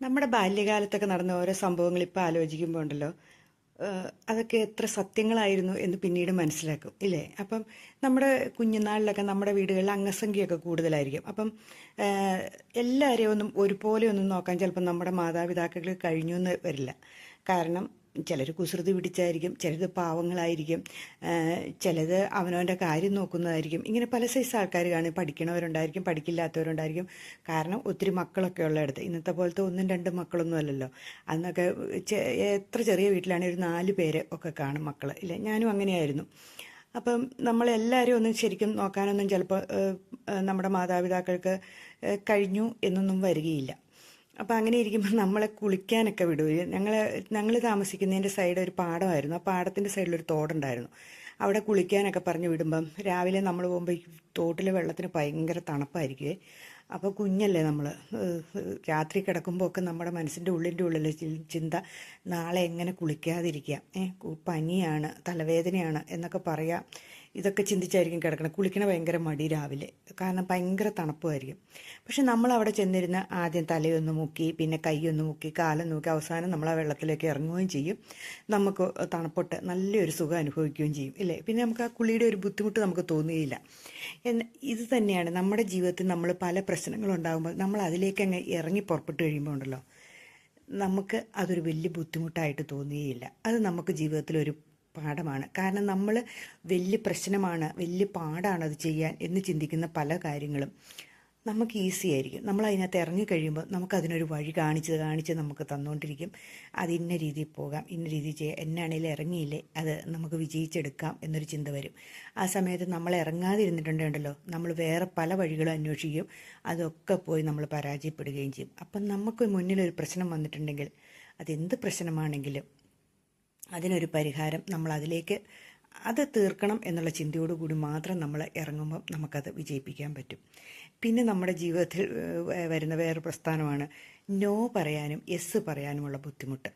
നമ്മുടെ ബാല്യകാലത്തൊക്കെ നടന്ന ഓരോ സംഭവങ്ങൾ ഇപ്പോൾ ആലോചിക്കുമ്പോൾ ഉണ്ടല്ലോ. അതൊക്കെ എത്ര സത്യങ്ങളായിരുന്നു എന്ന് പിന്നീട് മനസ്സിലാക്കും ഇല്ലേ? അപ്പം നമ്മുടെ കുഞ്ഞുനാളിലൊക്കെ നമ്മുടെ വീടുകളിൽ അംഗസംഖ്യയൊക്കെ കൂടുതലായിരിക്കും. അപ്പം എല്ലാവരെയും ഒന്നും ഒരുപോലെ ഒന്നും നോക്കാൻ ചിലപ്പോൾ നമ്മുടെ മാതാപിതാക്കൾ കഴിഞ്ഞു എന്ന് വരില്ല. കാരണം ചിലർ കുസൃതി പിടിച്ചായിരിക്കും ചിലത് പാവങ്ങളായിരിക്കും ചിലത് അവനവന്റെ കാര്യം നോക്കുന്നതായിരിക്കും. ഇങ്ങനെ പല സൈസ് ആൾക്കാർ കാണും പഠിക്കണവരുണ്ടായിരിക്കും പഠിക്കില്ലാത്തവരുണ്ടായിരിക്കും. കാരണം ഒത്തിരി മക്കളൊക്കെ ഉള്ളിടത്ത് ഇന്നത്തെ പോലത്തെ ഒന്നും രണ്ടും മക്കളൊന്നും അല്ലല്ലോ. അന്നൊക്കെ എത്ര ചെറിയ വീട്ടിലാണെങ്കിൽ ഒരു നാല് പേര് ഒക്കെ കാണും മക്കൾ ഇല്ല ഞാനും അങ്ങനെയായിരുന്നു. അപ്പം നമ്മളെല്ലാവരും ഒന്നും ശരിക്കും നോക്കാനൊന്നും ചിലപ്പോൾ നമ്മുടെ മാതാപിതാക്കൾക്ക് കഴിഞ്ഞു എന്നൊന്നും വരികയില്ല. അപ്പം അങ്ങനെ ഇരിക്കുമ്പോൾ നമ്മളെ കുളിക്കാനൊക്കെ വിടുകയും ഞങ്ങൾ ഞങ്ങൾ താമസിക്കുന്നതിന്റെ സൈഡ് ഒരു പാടമായിരുന്നു. ആ പാടത്തിന്റെ സൈഡിൽ ഒരു തോടുണ്ടായിരുന്നു. അവിടെ കുളിക്കാനൊക്കെ പറഞ്ഞു വിടുമ്പം രാവിലെ നമ്മൾ പോകുമ്പോൾ തോട്ടിലെ വെള്ളത്തിന് ഭയങ്കര തണുപ്പായിരിക്കുമേ അപ്പോൾ കുഞ്ഞല്ലേ നമ്മൾ രാത്രി കിടക്കുമ്പോൾ ഒക്കെ നമ്മുടെ മനസ്സിന്റെ ഉള്ളിന്റെ ഉള്ളിൽ ചിന്ത നാളെ എങ്ങനെ കുളിക്കാതിരിക്കുക പനിയാണ് തലവേദനയാണ് എന്നൊക്കെ പറയാം. ഇതൊക്കെ ചിന്തിച്ചായിരിക്കും കിടക്കണം കുളിക്കണ ഭയങ്കര മടി രാവിലെ. കാരണം ഭയങ്കര തണുപ്പുമായിരിക്കും പക്ഷെ നമ്മൾ അവിടെ ചെന്നിരുന്ന് ആദ്യം തലയൊന്ന് മുക്കി പിന്നെ കൈയൊന്ന് മുക്കി കാലം നോക്കി അവസാനം നമ്മൾ ആ വെള്ളത്തിലേക്ക് ഇറങ്ങുകയും ചെയ്യും. നമുക്ക് തണുപ്പൊട്ട് നല്ലൊരു സുഖം അനുഭവിക്കുകയും ചെയ്യും ഇല്ലേ? പിന്നെ നമുക്ക് ആ കുളിയുടെ ഒരു ബുദ്ധിമുട്ട് നമുക്ക് തോന്നുകയില്ല. ഇത് തന്നെയാണ് നമ്മുടെ ജീവിതത്തിൽ നമ്മൾ പല പ്രശ്നങ്ങളുണ്ടാകുമ്പോൾ നമ്മൾ അതിലേക്ക് അങ്ങ് ഇറങ്ങി പുറപ്പെട്ട് കഴിയുമ്പോൾ ഉണ്ടല്ലോ നമുക്ക് അതൊരു വലിയ ബുദ്ധിമുട്ടായിട്ട് തോന്നുകയില്ല. അത് നമുക്ക് ജീവിതത്തിൽ ഒരു പാഠമാണ്. കാരണം നമ്മൾ വലിയ പ്രശ്നമാണ് വലിയ പാടാണ് അത് ചെയ്യാൻ എന്ന് ചിന്തിക്കുന്ന പല കാര്യങ്ങളും നമുക്ക് ഈസി ആയിരിക്കും. നമ്മൾ അതിനകത്ത് ഇറങ്ങി കഴിയുമ്പോൾ നമുക്ക് അതിനൊരു വഴി കാണിച്ച് കാണിച്ച് നമുക്ക് തന്നുകൊണ്ടിരിക്കും അത് ഇന്ന രീതിയിൽ പോകാം ഇന്ന രീതിയിൽ ചെയ്യാം എന്നാണേലും ഇറങ്ങിയില്ലേ അത് നമുക്ക് വിജയിച്ചെടുക്കാം എന്നൊരു ചിന്ത വരും. ആ സമയത്ത് നമ്മൾ ഇറങ്ങാതിരുന്നിട്ടുണ്ടല്ലോ നമ്മൾ വേറെ പല വഴികളും അന്വേഷിക്കും അതൊക്കെ പോയി നമ്മൾ പരാജയപ്പെടുകയും ചെയ്യും. അപ്പം നമുക്ക് മുന്നിലൊരു പ്രശ്നം വന്നിട്ടുണ്ടെങ്കിൽ അതെന്ത് പ്രശ്നമാണെങ്കിലും അതിനൊരു പരിഹാരം നമ്മൾ അതിലേക്ക് അത് തീർക്കണം എന്നുള്ള ചിന്തയോടുകൂടി മാത്രം നമ്മൾ ഇറങ്ങുമ്പം നമുക്കത് വിജയിപ്പിക്കാൻ പറ്റും. പിന്നെ നമ്മുടെ ജീവിതത്തിൽ വരുന്ന വേറൊരു പ്രസ്ഥാനമാണ് നോ പറയാനും എസ് പറയാനുമുള്ള ബുദ്ധിമുട്ട്.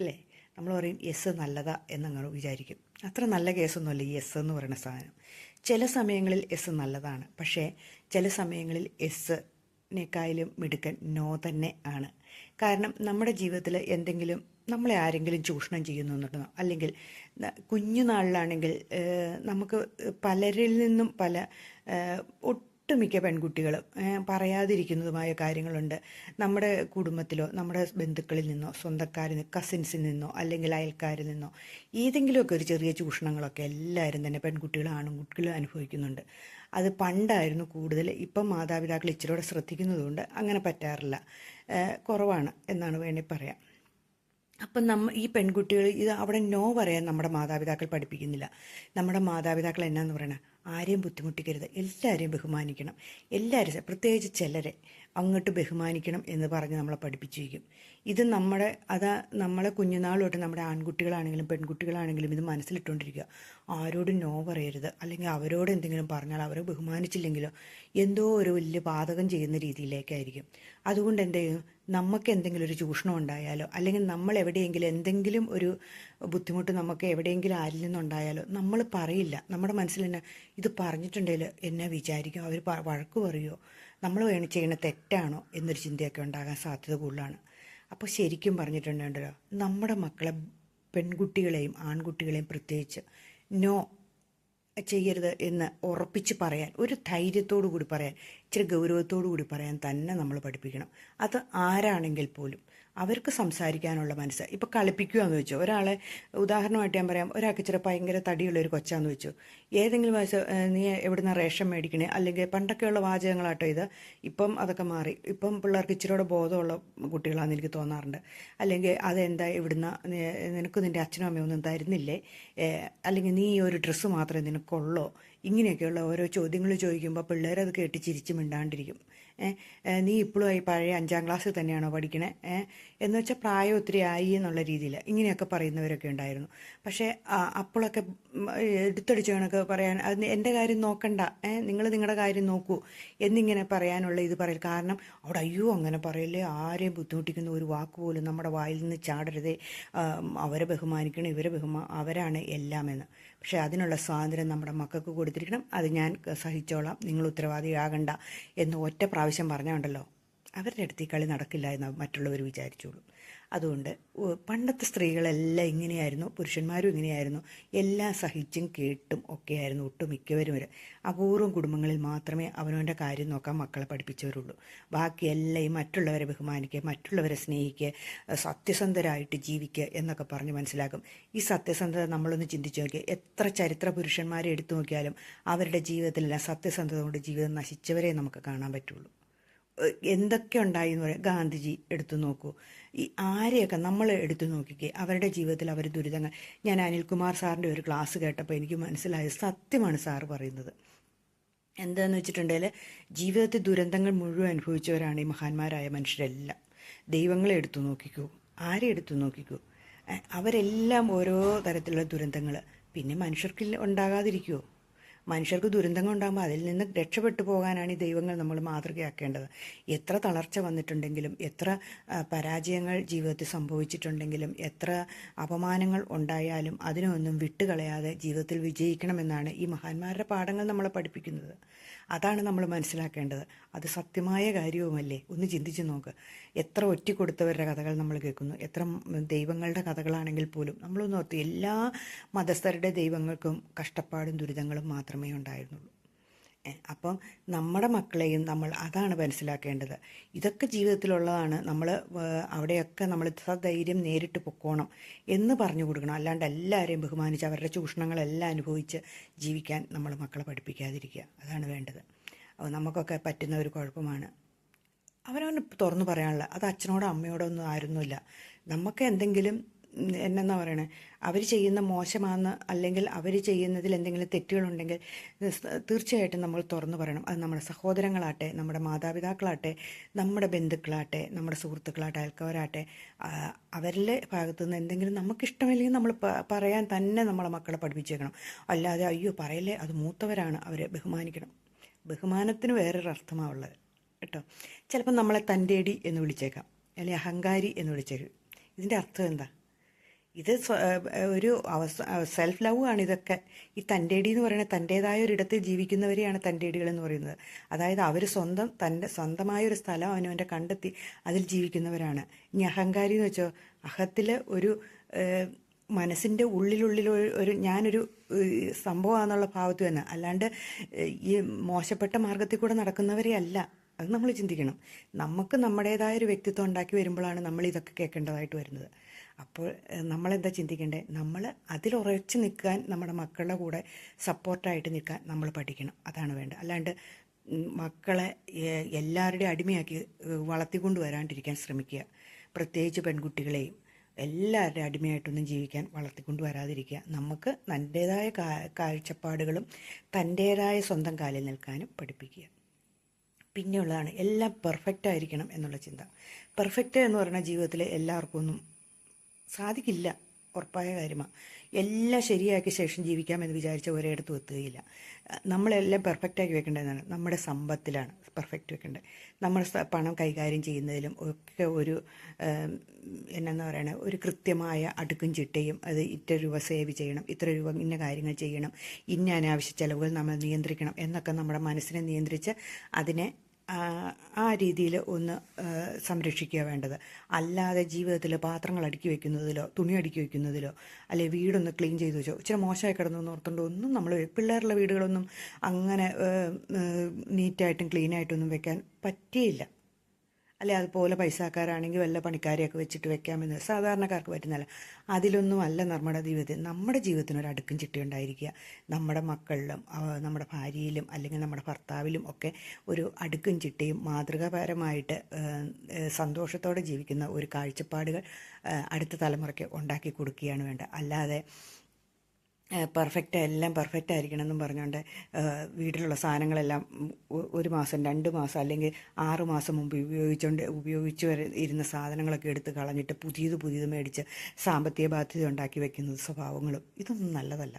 അല്ലേ? നമ്മൾ പറയും എസ് നല്ലതാ എന്നങ്ങൾ വിചാരിക്കും. അത്ര നല്ല കേസൊന്നുമല്ല ഈ എസ് എന്ന് പറയുന്ന സാധനം. ചില സമയങ്ങളിൽ എസ് നല്ലതാണ്. പക്ഷേ ചില സമയങ്ങളിൽ എസ് നെക്കായാലും മിടുക്കൻ നോ തന്നെ ആണ്. കാരണം നമ്മുടെ ജീവിതത്തിൽ എന്തെങ്കിലും നമ്മളെ ആരെങ്കിലും ചൂഷണം ചെയ്യുന്നു എന്നുണ്ടോ അല്ലെങ്കിൽ കുഞ്ഞുനാളിലാണെങ്കിൽ നമുക്ക് പലരിൽ നിന്നും പല ഒട്ടുമിക്ക പെൺകുട്ടികളും പറയാതിരിക്കുന്നതുമായ കാര്യങ്ങളുണ്ട്. നമ്മുടെ കുടുംബത്തിലോ നമ്മുടെ ബന്ധുക്കളിൽ നിന്നോ സ്വന്തക്കാരിൽ നിന്ന് കസിൻസിൽ നിന്നോ അല്ലെങ്കിൽ അയൽക്കാരിൽ നിന്നോ ഏതെങ്കിലുമൊക്കെ ഒരു ചെറിയ ചൂഷണങ്ങളൊക്കെ എല്ലാവരും തന്നെ പെൺകുട്ടികളും ആൺകുട്ടികളും അനുഭവിക്കുന്നുണ്ട്. അത് പണ്ടായിരുന്നു കൂടുതൽ ഇപ്പം മാതാപിതാക്കൾ ഇച്ചിരൂടെ ശ്രദ്ധിക്കുന്നതുകൊണ്ട് അങ്ങനെ പറ്റാറില്ല. കുറവാണ് എന്നാണ് വേണമെങ്കിൽ പറയാം. അപ്പം നമ്മ ഈ പെൺകുട്ടികൾ ഇത് അവിടെ നോ പറയാൻ നമ്മുടെ മാതാപിതാക്കൾ പഠിപ്പിക്കുന്നില്ല. നമ്മുടെ മാതാപിതാക്കൾ എന്നാന്ന് പറയണത് ആരെയും ബുദ്ധിമുട്ടിക്കരുത്. എല്ലാവരെയും ബഹുമാനിക്കണം. എല്ലാവരും പ്രത്യേകിച്ച് ചിലരെ അങ്ങോട്ട് ബഹുമാനിക്കണം എന്ന് പറഞ്ഞ് നമ്മളെ പഠിപ്പിച്ചിരിക്കും. ഇത് നമ്മുടെ അതാ നമ്മളെ കുഞ്ഞുനാളോട്ട് നമ്മുടെ ആൺകുട്ടികളാണെങ്കിലും പെൺകുട്ടികളാണെങ്കിലും ഇത് മനസ്സിലിട്ടുകൊണ്ടിരിക്കുക ആരോടും നോ പറയരുത്. അല്ലെങ്കിൽ അവരോട് എന്തെങ്കിലും പറഞ്ഞാൽ അവരെ ബഹുമാനിച്ചില്ലെങ്കിലോ എന്തോ ഒരു വലിയ പാതകം ചെയ്യുന്ന രീതിയിലേക്കായിരിക്കും. അതുകൊണ്ട് എന്ത് നമുക്ക് എന്തെങ്കിലും ഒരു ചൂഷണം ഉണ്ടായാലോ അല്ലെങ്കിൽ നമ്മൾ എവിടെയെങ്കിലും എന്തെങ്കിലും ഒരു ബുദ്ധിമുട്ട് നമുക്ക് എവിടെയെങ്കിലും ആരിൽ നിന്നുണ്ടായാലോ? നമ്മൾ പറയില്ല. നമ്മുടെ മനസ്സിൽ തന്നെ ഇത് പറഞ്ഞിട്ടുണ്ടെങ്കിൽ എന്നെ വിചാരിക്കും. അവർ വഴക്ക് പറയുമോ നമ്മൾ വേണം ചെയ്യണ തെറ്റാണോ എന്നൊരു ചിന്തയൊക്കെ ഉണ്ടാകാൻ സാധ്യത കൂടുതലാണ്. അപ്പോൾ ശരിക്കും പറഞ്ഞിട്ടുണ്ടല്ലോ നമ്മുടെ മക്കളെ പെൺകുട്ടികളെയും ആൺകുട്ടികളെയും പ്രത്യേകിച്ച് നോ ചെയ്യരുത് എന്ന് ഉറപ്പിച്ച് പറയാൻ ഒരു ധൈര്യത്തോടു കൂടി പറയാൻ ഇച്ചിരി ഗൗരവത്തോടു കൂടി പറയാൻ തന്നെ നമ്മൾ പഠിപ്പിക്കണം. അത് ആരാണെങ്കിൽ പോലും അവർക്ക് സംസാരിക്കാനുള്ള മനസ്സ്. ഇപ്പോൾ കളിപ്പിക്കുകയെന്ന് വെച്ചു. ഒരാളെ ഉദാഹരണമായിട്ട് ഞാൻ പറയാം. ഒരാൾക്ക് ഇച്ചിരി ഭയങ്കര തടിയുള്ള ഒരു കൊച്ചാന്ന് വെച്ചു. ഏതെങ്കിലും വയസ്സ് നീ എവിടുന്ന റേഷൻ മേടിക്കണേ? അല്ലെങ്കിൽ പണ്ടൊക്കെയുള്ള വാചകങ്ങളാട്ടോ ഇത്. ഇപ്പം അതൊക്കെ മാറി. ഇപ്പം പിള്ളേർക്ക് ഇച്ചിരിയോടെ ബോധമുള്ള കുട്ടികളാണെന്ന് എനിക്ക് തോന്നാറുണ്ട്. അല്ലെങ്കിൽ അതെന്താ ഇവിടുന്ന് നിനക്ക് നിന്റെ അച്ഛനും അമ്മയും ഒന്നും തരുന്നില്ലേ? അല്ലെങ്കിൽ നീ ഒരു ഡ്രസ്സ് മാത്രമേ നിനക്കുള്ളോ? ഇങ്ങനെയൊക്കെയുള്ള ഓരോ ചോദ്യങ്ങൾ ചോദിക്കുമ്പോൾ പിള്ളേരത് കേട്ട് ചിരിച്ചു മിണ്ടാണ്ടിരിക്കും. നീ ഇപ്പോഴും ഈ പഴയ അഞ്ചാം ക്ലാസ്സിൽ തന്നെയാണോ പഠിക്കണേ? എന്ന് വെച്ചാൽ പ്രായം ഒത്തിരി ആയി എന്നുള്ള രീതിയിൽ ഇങ്ങനെയൊക്കെ പറയുന്നവരൊക്കെ ഉണ്ടായിരുന്നു. പക്ഷേ അപ്പോഴൊക്കെ എടുത്തടിച്ച് കണക്ക് പറയാൻ അത് എന്റെ കാര്യം നോക്കണ്ട നിങ്ങൾ നിങ്ങളുടെ കാര്യം നോക്കൂ എന്നിങ്ങനെ പറയാനുള്ള ഇത് പറയൽ. കാരണം അവിടെ അയ്യോ അങ്ങനെ പറയല്ലേ ആരെയും ബുദ്ധിമുട്ടിക്കുന്ന ഒരു വാക്ക് പോലും നമ്മുടെ വായിൽ നിന്ന് ചാടരുതേ അവരെ ബഹുമാനിക്കണം ഇവരെ ബഹുമാ അവരാണ് എല്ലാമെന്ന് പക്ഷേ അതിനുള്ള സ്വാതന്ത്ര്യം നമ്മുടെ മക്കൾക്ക് കൊടുത്തിരിക്കണം. അത് ഞാൻ സഹിച്ചോളാം നിങ്ങൾ ഉത്തരവാദിയാകണ്ട എന്ന് ഒറ്റ പ്രാവശ്യം പറഞ്ഞുണ്ടല്ലോ അവരുടെ അടുത്ത് ഈ കളി നടക്കില്ല എന്ന് മറ്റുള്ളവർ വിചാരിച്ചോളൂ. അതുകൊണ്ട് പണ്ടത്തെ സ്ത്രീകളെല്ലാം ഇങ്ങനെയായിരുന്നു പുരുഷന്മാരും ഇങ്ങനെയായിരുന്നു. എല്ലാം സഹിച്ചും കേട്ടും ഒക്കെയായിരുന്നു ഒട്ടുമിക്കവരും വരെ അപൂർവം കുടുംബങ്ങളിൽ മാത്രമേ അവനവന്റെ കാര്യം നോക്കാൻ മക്കളെ പഠിപ്പിച്ചവരുള്ളൂ. ബാക്കിയെല്ലാം ഈ മറ്റുള്ളവരെ ബഹുമാനിക്കുക മറ്റുള്ളവരെ സ്നേഹിക്കുക സത്യസന്ധരായിട്ട് ജീവിക്കുക എന്നൊക്കെ പറഞ്ഞ് മനസ്സിലാക്കും. ഈ സത്യസന്ധത നമ്മളൊന്ന് ചിന്തിച്ചു നോക്കിയാൽ എത്ര ചരിത്ര പുരുഷന്മാരെ എടുത്തു നോക്കിയാലും അവരുടെ ജീവിതത്തിലെല്ലാം സത്യസന്ധത കൊണ്ട് ജീവിതം നശിച്ചവരെ നമുക്ക് കാണാൻ പറ്റുള്ളൂ. എന്തൊക്കെ ഉണ്ടായി എന്ന് പറയാം? ഗാന്ധിജി എടുത്തു നോക്കൂ. ഈ ആരെയൊക്കെ നമ്മൾ എടുത്തു നോക്കിക്കേ? അവരുടെ ജീവിതത്തിൽ അവർ ദുരിതങ്ങൾ. ഞാൻ അനിൽകുമാർ സാറിന്റെ ഒരു ക്ലാസ് കേട്ടപ്പോൾ എനിക്ക് മനസ്സിലായത് സത്യമാണ് സാർ പറയുന്നത്. എന്താണെന്ന് വെച്ചിട്ടുണ്ടെങ്കിൽ ജീവിതത്തിൽ ദുരന്തങ്ങൾ മുഴുവൻ അനുഭവിച്ചവരാണ് ഈ മഹാന്മാരായ മനുഷ്യരെല്ലാം. ദൈവങ്ങളെ എടുത്തു നോക്കിക്കൂ. ആരെ എടുത്തു നോക്കിക്കൂ? അവരെല്ലാം ഓരോ തരത്തിലുള്ള ദുരന്തങ്ങൾ പിന്നെ മനുഷ്യർക്കില്ല ഉണ്ടാകാതിരിക്കുമോ മനുഷ്യർക്ക് ദുരന്തങ്ങൾ ഉണ്ടാകുമ്പോൾ അതിൽ നിന്ന് രക്ഷപ്പെട്ടു പോകാനാണ് ഈ ദൈവങ്ങൾ നമ്മൾ മാതൃകയാക്കേണ്ടത്. എത്ര തളർച്ച വന്നിട്ടുണ്ടെങ്കിലും എത്ര പരാജയങ്ങൾ ജീവിതത്തിൽ സംഭവിച്ചിട്ടുണ്ടെങ്കിലും എത്ര അപമാനങ്ങൾ ഉണ്ടായാലും അതിനൊന്നും വിട്ടുകളയാതെ ജീവിതത്തിൽ വിജയിക്കണമെന്നാണ് ഈ മഹാന്മാരുടെ പാഠങ്ങൾ നമ്മളെ പഠിപ്പിക്കുന്നത്. അതാണ് നമ്മൾ മനസ്സിലാക്കേണ്ടത്. അത് സത്യമായ കാര്യവുമല്ലേ? ഒന്ന് ചിന്തിച്ചു നോക്ക്. എത്ര ഒറ്റിക്കൊടുത്തവരുടെ കഥകൾ നമ്മൾ കേൾക്കുന്നു. എത്ര ദൈവങ്ങളുടെ കഥകളാണെങ്കിൽ പോലും നമ്മളൊന്ന് ഓർത്ത് എല്ലാ മതസ്ഥരുടെ ദൈവങ്ങൾക്കും കഷ്ടപ്പാടും ദുരിതങ്ങളും മാത്രമേ ഉണ്ടായിരുന്നുള്ളൂ അപ്പം നമ്മുടെ മക്കളെയും നമ്മൾ അതാണ് മനസ്സിലാക്കേണ്ടത്. ഇതൊക്കെ ജീവിതത്തിലുള്ളതാണ്. നമ്മൾ അവിടെയൊക്കെ നമ്മൾ സധൈര്യം നേരിട്ട് പൊക്കോണം എന്ന് പറഞ്ഞു കൊടുക്കണം. അല്ലാണ്ട് എല്ലാവരെയും ബഹുമാനിച്ച് അവരുടെ ചൂഷണങ്ങളെല്ലാം അനുഭവിച്ച് ജീവിക്കാൻ നമ്മൾ മക്കളെ പഠിപ്പിക്കാതിരിക്കുക. അതാണ് വേണ്ടത്. അപ്പോൾ നമുക്കൊക്കെ പറ്റുന്ന ഒരു കുഴപ്പമാണ്. അവനവന് തുറന്നു പറയാനുള്ള അത് അച്ഛനോടോ അമ്മയോടോ ഒന്നും ആയിരുന്നില്ല നമുക്ക് എന്തെങ്കിലും എന്നെന്നാ പറയണേ? അവർ ചെയ്യുന്ന മോശമാണെന്ന് അല്ലെങ്കിൽ അവർ ചെയ്യുന്നതിൽ എന്തെങ്കിലും തെറ്റുകളുണ്ടെങ്കിൽ തീർച്ചയായിട്ടും നമ്മൾ തുറന്നു പറയണം. അത് നമ്മുടെ സഹോദരങ്ങളാട്ടെ നമ്മുടെ മാതാപിതാക്കളാട്ടെ നമ്മുടെ ബന്ധുക്കളാട്ടെ നമ്മുടെ സുഹൃത്തുക്കളാട്ടെ അയൽക്കാരാട്ടെ അവരിലെ ഭാഗത്തു നിന്ന് എന്തെങ്കിലും നമുക്കിഷ്ടമില്ലെങ്കിൽ നമ്മൾ പറയാൻ തന്നെ നമ്മളെ മക്കളെ പഠിപ്പിച്ചേക്കണം. അല്ലാതെ അയ്യോ പറയല്ലേ അത് മൂത്തവരാണ് അവരെ ബഹുമാനിക്കണം. ബഹുമാനത്തിന് വേറൊരു അർത്ഥമാണ് ഉള്ളത്. കേട്ടോ? ചിലപ്പോൾ നമ്മളെ തന്റെടി എന്ന് വിളിച്ചേക്കാം. അല്ലെങ്കിൽ അഹങ്കാരി എന്ന് വിളിച്ചേക്കും. ഇതിന്റെ അർത്ഥം എന്താ? ഇത് ഒരു സെൽഫ് ലവ് ആണ് ഇതൊക്കെ. ഈ തന്റെടി എന്ന് പറയുന്നത് തന്റേതായ ഒരിടത്ത് ജീവിക്കുന്നവരെയാണ് തന്റെടികൾ എന്ന് പറയുന്നത്. അതായത് അവർ സ്വന്തം തന്റെ സ്വന്തമായ ഒരു സ്ഥലം അവനവന്റെ കണ്ടെത്തി അതിൽ ജീവിക്കുന്നവരാണ്. ഇനി അഹങ്കാരി എന്ന് വെച്ചോ അഹത്തിൽ ഒരു മനസ്സിന്റെ ഉള്ളിലുള്ളിൽ ഒരു- ഞാനൊരു സംഭവമാണെന്നുള്ള ഭാവത്ത് തന്നെ. അല്ലാണ്ട് ഈ മോശപ്പെട്ട മാർഗത്തിൽ കൂടെ നടക്കുന്നവരെ അല്ല അത് നമ്മൾ ചിന്തിക്കണം. നമുക്ക് നമ്മുടേതായ ഒരു വ്യക്തിത്വം ഉണ്ടാക്കി വരുമ്പോഴാണ് നമ്മൾ ഇതൊക്കെ കേൾക്കേണ്ടതായിട്ട് വരുന്നത്. അപ്പോൾ നമ്മളെന്താ ചിന്തിക്കേണ്ടത് നമ്മൾ അതിലുറച്ച് നിൽക്കാൻ നമ്മുടെ മക്കളുടെ കൂടെ സപ്പോർട്ടായിട്ട് നിൽക്കാൻ നമ്മൾ പഠിക്കണം. അതാണ് വേണ്ടത്. അല്ലാണ്ട് മക്കളെ എല്ലാവരുടെയും അടിമയാക്കി വളർത്തിക്കൊണ്ട് വരാണ്ടിരിക്കാൻ ശ്രമിക്കുക. പ്രത്യേകിച്ച് പെൺകുട്ടികളെയും എല്ലാവരുടെയും അടിമയായിട്ടൊന്നും ജീവിക്കാൻ വളർത്തിക്കൊണ്ട് വരാതിരിക്കുക. നമുക്ക് തന്റേതായ കാഴ്ചപ്പാടുകളും തന്റേതായ സ്വന്തം കാലിൽ നിൽക്കാനും പഠിപ്പിക്കുക. പിന്നെയുള്ളതാണ് എല്ലാം പെർഫെക്റ്റ് ആയിരിക്കണം എന്നുള്ള ചിന്ത. പെർഫെക്റ്റ് എന്ന് പറയുന്ന ജീവിതത്തിൽ എല്ലാവർക്കും ഒന്നും സാധിക്കില്ല ഉറപ്പായ കാര്യമാണ് എല്ലാം ശരിയാക്കിയ ശേഷം ജീവിക്കാമെന്ന് വിചാരിച്ച ഒരിടത്തും എത്തുകയില്ല. നമ്മളെല്ലാം പെർഫെക്റ്റ് ആക്കി വെക്കേണ്ടതാണ്. നമ്മുടെ സമ്പത്തിലാണ്. പെർഫെക്റ്റ് വെക്കേണ്ടത് നമ്മൾ പണം കൈകാര്യം ചെയ്യുന്നതിലും ഒക്കെ ഒരു എന്നാന്ന് പറയണത് ഒരു കൃത്യമായ അടുക്കും ചിട്ടയും അത് ഇത്ര രൂപ സേവ് ചെയ്യണം ഇത്ര രൂപ ഇന്ന കാര്യങ്ങൾ ചെയ്യണം ഇന്ന അനാവശ്യ ചെലവുകൾ നമ്മൾ നിയന്ത്രിക്കണം എന്നൊക്കെ നമ്മുടെ മനസ്സിനെ നിയന്ത്രിച്ച് അതിനെ ആ, രീതിയിൽ ഒന്ന് സംരക്ഷിക്കുക വേണ്ടത്. അല്ലാതെ ജീവിതത്തിൽ പാത്രങ്ങൾ അടുക്കി വെക്കുന്നതിലോ തുണി അടുക്കി വെക്കുന്നതിലോ അല്ലെ വീടൊന്ന് ക്ലീൻ ചെയ്ത് വെച്ചോ ഇച്ചിരി മോശമായി കിടന്നു ഓർത്തുകൊണ്ട് ഒന്നും നമ്മൾ പിള്ളേരുടെ വീടുകളൊന്നും അങ്ങനെ നീറ്റായിട്ടും ക്ലീനായിട്ടൊന്നും വെക്കാൻ പറ്റിയില്ല. അല്ലെ അതുപോലെ പൈസക്കാരാണെങ്കിൽ വല്ല പണിക്കാരെയൊക്കെ വെച്ചിട്ട് വെക്കാമെന്ന്. സാധാരണക്കാർക്ക് പറ്റുന്നല്ല അതിലൊന്നും അല്ല നമ്മുടെ ജീവിതത്തിൽ. നമ്മുടെ ജീവിതത്തിന് ഒരു അടുക്കും ചിട്ടയുണ്ടായിരിക്കുക നമ്മുടെ മക്കളിലും നമ്മുടെ ഭാര്യയിലും അല്ലെങ്കിൽ നമ്മുടെ ഭർത്താവിലും ഒക്കെ ഒരു അടുക്കും ചിട്ടയും മാതൃകാപരമായിട്ട് സന്തോഷത്തോടെ ജീവിക്കുന്ന ഒരു കാഴ്ചപ്പാടുകൾ അടുത്ത തലമുറയ്ക്ക് ഉണ്ടാക്കി കൊടുക്കുകയാണ് വേണ്ടത്. അല്ലാതെ പെർഫെക്റ്റ് എല്ലാം പെർഫെക്റ്റ് ആയിരിക്കണം എന്നും പറഞ്ഞുകൊണ്ട് വീട്ടിലുള്ള സാധനങ്ങളെല്ലാം ഒരു മാസം രണ്ട് മാസം അല്ലെങ്കിൽ ആറ് മാസം മുമ്പ് ഉപയോഗിച്ചുകൊണ്ട് ഉപയോഗിച്ച് വരെ ഇരുന്ന സാധനങ്ങളൊക്കെ എടുത്ത് കളഞ്ഞിട്ട് പുതിയത് പുതിയത് മേടിച്ച് സാമ്പത്തിക ബാധ്യത ഉണ്ടാക്കി വെക്കുന്നത് സ്വഭാവങ്ങളും ഇതൊന്നും നല്ലതല്ല.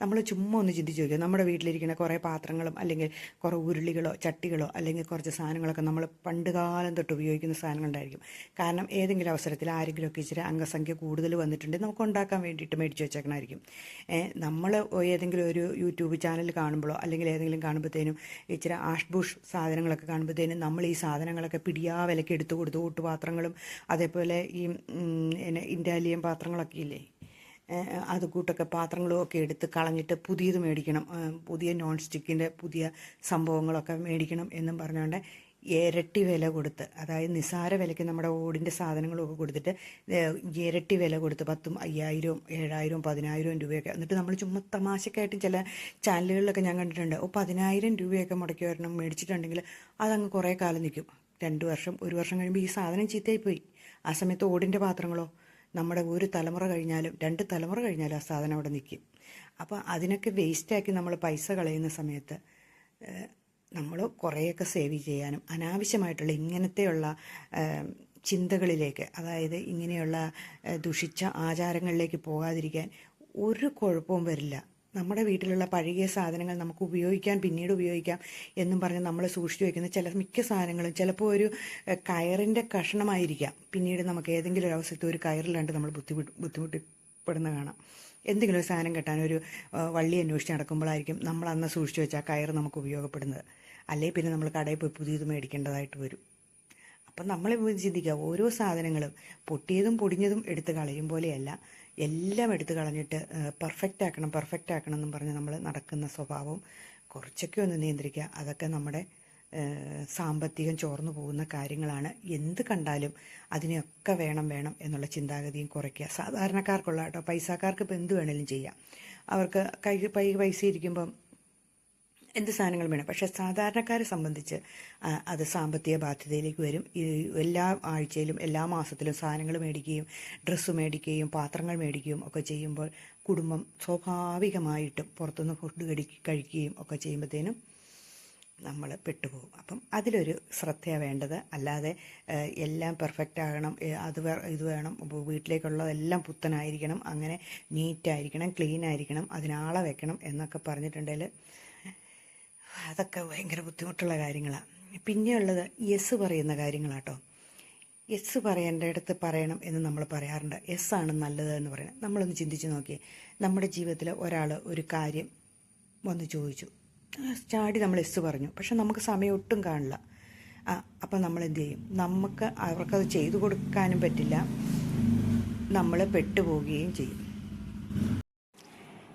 നമ്മൾ ചുമ്മാ ഒന്ന് ചിന്തിച്ച് നോക്കുക നമ്മുടെ വീട്ടിലിരിക്കുന്ന കുറേ പാത്രങ്ങളും അല്ലെങ്കിൽ കുറേ ഉരുളികളോ ചട്ടികളോ അല്ലെങ്കിൽ കുറച്ച് സാധനങ്ങളൊക്കെ നമ്മൾ പണ്ട് കാലം തൊട്ട് ഉപയോഗിക്കുന്ന സാധനങ്ങളുണ്ടായിരിക്കും. കാരണം ഏതെങ്കിലും അവസരത്തിൽ ആരെങ്കിലുമൊക്കെ ഇച്ചിരി അംഗസംഖ്യ കൂടുതൽ വന്നിട്ടുണ്ടെങ്കിൽ നമുക്ക് ഉണ്ടാക്കാൻ വേണ്ടിയിട്ട് മേടിച്ച് വെച്ചേക്കണമായിരിക്കും. നമ്മൾ ഏതെങ്കിലും ഒരു യൂട്യൂബ് ചാനൽ കാണുമ്പോഴോ അല്ലെങ്കിൽ ഏതെങ്കിലും കാണുമ്പോഴത്തേനും ഇച്ചിരി ആഷ്ബുഷ് സാധനങ്ങളൊക്കെ കാണുമ്പോഴത്തേനും നമ്മൾ ഈ സാധനങ്ങളൊക്കെ പിടിയാ വിലയ്ക്ക് എടുത്തു കൊടുത്തു കൂട്ടുപാത്രങ്ങളും അതേപോലെ ഈ ഇറ്റാലിയൻ പാത്രങ്ങളൊക്കെ ഇല്ലേ? അത് കൂട്ടൊക്കെ പാത്രങ്ങളും ഒക്കെ എടുത്ത് കളഞ്ഞിട്ട് പുതിയത് മേടിക്കണം. പുതിയ നോൺ സ്റ്റിക്കിന്റെ പുതിയ സംഭവങ്ങളൊക്കെ മേടിക്കണം എന്നും പറഞ്ഞുകൊണ്ട് ഇരട്ടി വില കൊടുത്ത് അതായത് നിസാര വിലയ്ക്ക് നമ്മുടെ ഓടിന്റെ സാധനങ്ങളൊക്കെ കൊടുത്തിട്ട് ഇരട്ടി വില കൊടുത്ത് പത്തും അയ്യായിരവും ഏഴായിരവും പതിനായിരവും രൂപയൊക്കെ. എന്നിട്ട് നമ്മൾ ചുമ്മാ തമാശക്കായിട്ട് ചില ചാനലുകളിലൊക്കെ ഞാൻ കണ്ടിട്ടുണ്ട്. ഓ പതിനായിരം രൂപയൊക്കെ മുടക്കി വരണം മേടിച്ചിട്ടുണ്ടെങ്കിൽ അതങ്ങ് കുറേ കാലം നിൽക്കും. രണ്ട് വർഷം ഒരു വർഷം കഴിയുമ്പോൾ ഈ സാധനം ചീത്തയായിപ്പോയി ആ സമയത്ത് ഓടിന്റെ പാത്രങ്ങളോ നമ്മുടെ ഒരു തലമുറ കഴിഞ്ഞാലും രണ്ട് തലമുറ കഴിഞ്ഞാലും ആ സാധനം അവിടെ നിൽക്കും അപ്പോൾ അതിനൊക്കെ വേസ്റ്റാക്കി നമ്മൾ പൈസ കളയുന്ന സമയത്ത് നമ്മൾ കുറേയൊക്കെ സേവ് ചെയ്യാനും അനാവശ്യമായിട്ടുള്ള ഇങ്ങനത്തെയുള്ള ചിന്തകളിലേക്ക് അതായത് ഇങ്ങനെയുള്ള ദുഷിച്ച ആചാരങ്ങളിലേക്ക് പോകാതിരിക്കാൻ ഒരു കുഴപ്പവും വരില്ല. നമ്മുടെ വീട്ടിലുള്ള പഴകിയ സാധനങ്ങൾ നമുക്ക് ഉപയോഗിക്കാൻ പിന്നീട് ഉപയോഗിക്കാം എന്നും പറഞ്ഞ് നമ്മൾ സൂക്ഷിച്ചു വയ്ക്കുന്ന ചില മിക്ക സാധനങ്ങളും ചിലപ്പോൾ ഒരു കയറിന്റെ കഷണമായിരിക്കാം. പിന്നീട് നമുക്ക് ഏതെങ്കിലും ഒരു അവസരത്തിൽ ഒരു കയറിലാണ്ട് നമ്മൾ ബുദ്ധിമുട്ട് ബുദ്ധിമുട്ടിപ്പെടുന്ന കാണാം. എന്തെങ്കിലും ഒരു സാധനം കെട്ടാൻ ഒരു വള്ളി അന്വേഷിച്ച് നടക്കുമ്പോഴായിരിക്കും നമ്മൾ അന്ന് സൂക്ഷിച്ചു വെച്ചാൽ കയർ നമുക്ക് ഉപയോഗപ്പെടുന്നത്. അല്ലെങ്കിൽ പിന്നെ നമ്മൾ കടയിൽ പോയി പുതിയത് മേടിക്കേണ്ടതായിട്ട് വരും. അപ്പം നമ്മൾ ചിന്തിക്കുക ഓരോ സാധനങ്ങളും പൊട്ടിയതും പൊടിഞ്ഞതും എടുത്ത് കളയും പോലെയല്ല. എല്ലാം എടുത്തു കളഞ്ഞിട്ട് പെർഫെക്റ്റ് ആക്കണം പെർഫെക്റ്റ് ആക്കണം എന്നും പറഞ്ഞ് നമ്മൾ നടക്കുന്ന സ്വഭാവം കുറച്ചൊക്കെ ഒന്ന് നിയന്ത്രിക്കുക. അതൊക്കെ നമ്മുടെ സാമ്പത്തികം ചോർന്നു പോകുന്ന കാര്യങ്ങളാണ്. എന്ത് കണ്ടാലും അതിനെയൊക്കെ വേണം വേണം എന്നുള്ള ചിന്താഗതിയും കുറയ്ക്കുക. സാധാരണക്കാർക്കുള്ള കേട്ടോ പൈസക്കാർക്ക് ഇപ്പോൾ എന്ത് വേണേലും ചെയ്യാം. അവർക്ക് കൈ പൈ പൈസ ഇരിക്കുമ്പം എന്ത് സാധനങ്ങൾ വേണം? പക്ഷേ സാധാരണക്കാരെ സംബന്ധിച്ച് അത് സാമ്പത്തിക ബാധ്യതയിലേക്ക് വരും. എല്ലാ ആഴ്ചയിലും എല്ലാ മാസത്തിലും സാധനങ്ങൾ മേടിക്കുകയും ഡ്രസ്സ് മേടിക്കുകയും പാത്രങ്ങൾ മേടിക്കുകയും ഒക്കെ ചെയ്യുമ്പോൾ കുടുംബം സ്വാഭാവികമായിട്ടും പുറത്തുനിന്ന് ഫുഡ് കടി കഴിക്കുകയും ഒക്കെ ചെയ്യുമ്പോഴത്തേനും നമ്മൾ പെട്ടുപോകും. അപ്പം അതിലൊരു ശ്രദ്ധയാണ് വേണ്ടത്. അല്ലാതെ എല്ലാം പെർഫെക്റ്റ് ആകണം അത് ഇത് വേണം വീട്ടിലേക്കുള്ളതെല്ലാം പുത്തനായിരിക്കണം അങ്ങനെ നീറ്റായിരിക്കണം ക്ലീൻ ആയിരിക്കണം അതിനാളെ വെക്കണം എന്നൊക്കെ പറഞ്ഞിട്ടുണ്ടെങ്കിൽ അതൊക്കെ ഭയങ്കര ബുദ്ധിമുട്ടുള്ള കാര്യങ്ങളാണ് പിന്നെയുള്ളത് യെസ് പറയുന്ന കാര്യങ്ങളാട്ടോ. യെസ് പറയേണ്ടയിടത്ത് പറയണം എന്ന് നമ്മൾ പറയാറുണ്ട്. യെസ് ആണ് നല്ലത് എന്ന് പറയുന്നത് നമ്മളൊന്ന് ചിന്തിച്ച് നോക്കിയേ. നമ്മുടെ ജീവിതത്തിൽ ഒരാൾ ഒരു കാര്യം വന്ന് ചോദിച്ചു. ചാടി നമ്മൾ എസ് പറഞ്ഞു. പക്ഷെ നമുക്ക് സമയം ഒട്ടും കാണില്ല. ആ അപ്പം നമ്മൾ എന്ത് ചെയ്യും? നമുക്ക് അവർക്കത് ചെയ്തു കൊടുക്കാനും പറ്റില്ല. നമ്മൾ പെട്ടുപോവുകയും ചെയ്യും.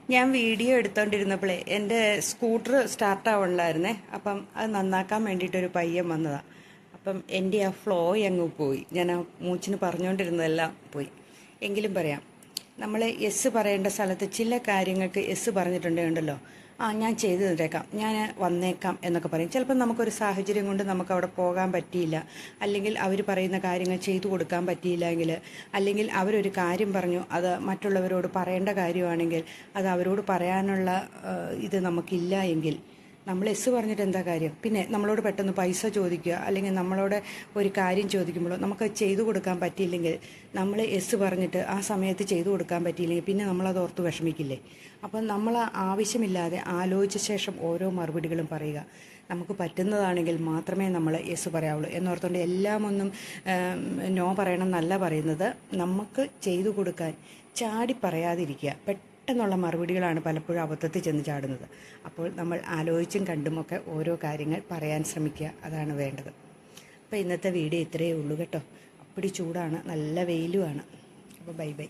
ഞാൻ വീഡിയോ എടുത്തോണ്ടിരുന്നപ്പോഴേ എന്റെ സ്കൂട്ടർ സ്റ്റാർട്ട് അപ്പം അത് നന്നാക്കാൻ വേണ്ടിയിട്ടൊരു പയ്യൻ വന്നതാണ് അപ്പം എന്റെ ആ ഫ്ലോ അങ്ങ് പോയി. ഞാൻ ആ മൂച്ചിന് പറഞ്ഞുകൊണ്ടിരുന്നതെല്ലാം പോയി. എങ്കിലും പറയാം നമ്മൾ എസ് പറയേണ്ട സ്ഥലത്ത് ചില കാര്യങ്ങൾക്ക് എസ് പറഞ്ഞിട്ടുണ്ടെങ്കിലോ ആ ഞാൻ ചെയ്തു തന്നേക്കാം. ഞാൻ വന്നേക്കാം എന്നൊക്കെ പറയും. ചിലപ്പോൾ നമുക്കൊരു സാഹചര്യം കൊണ്ട് നമുക്ക് അവിടെ പോകാൻ പറ്റിയില്ല. അല്ലെങ്കിൽ അവർ പറയുന്ന കാര്യങ്ങൾ ചെയ്തു കൊടുക്കാൻ പറ്റിയില്ലെങ്കിൽ അല്ലെങ്കിൽ അവരൊരു കാര്യം പറഞ്ഞു അത് മറ്റുള്ളവരോട് പറയേണ്ട കാര്യമാണെങ്കിൽ അത് അവരോട് പറയാനുള്ള ഇത് നമുക്കില്ല എങ്കിൽ നമ്മൾ എസ് പറഞ്ഞിട്ട് എന്താ കാര്യം? പിന്നെ നമ്മളോട് പെട്ടെന്ന് പൈസ ചോദിക്കുക അല്ലെങ്കിൽ നമ്മളോട് ഒരു കാര്യം ചോദിക്കുമ്പോൾ നമുക്ക് ചെയ്തു കൊടുക്കാൻ പറ്റിയില്ലെങ്കിൽ നമ്മൾ എസ് പറഞ്ഞിട്ട് ആ സമയത്ത് ചെയ്തു കൊടുക്കാൻ പറ്റിയില്ലെങ്കിൽ പിന്നെ നമ്മളത് ഓർത്ത് വിഷമിക്കില്ലേ? അപ്പം നമ്മൾ ആവശ്യമില്ലാതെ ആലോചിച്ച ശേഷം ഓരോ മറുപടികളും പറയുക. നമുക്ക് പറ്റുന്നതാണെങ്കിൽ മാത്രമേ നമ്മൾ യെസ് പറയാവുള്ളൂ. എന്നോർത്തുകൊണ്ട് എല്ലാം ഒന്നും നോ പറയണം എന്നല്ല പറയുന്നത്. നമുക്ക് ചെയ്തു കൊടുക്കാൻ ചാടി പറയാതിരിക്കുക. പെട്ടെന്നുള്ള മറുപടികളാണ് പലപ്പോഴും അബദ്ധത്തിൽ ചെന്ന് ചാടുന്നത്. അപ്പോൾ നമ്മൾ ആലോചിച്ചും കണ്ടുമൊക്കെ ഓരോ കാര്യങ്ങൾ പറയാൻ ശ്രമിക്കുക അതാണ് വേണ്ടത്. അപ്പോൾ ഇന്നത്തെ വീഡിയോ ഇത്രയേ ഉള്ളൂ കേട്ടോ. അപ്പടി ചൂടാണ്. നല്ല വെയിലുമാണ്. അപ്പോൾ ബൈ ബൈ.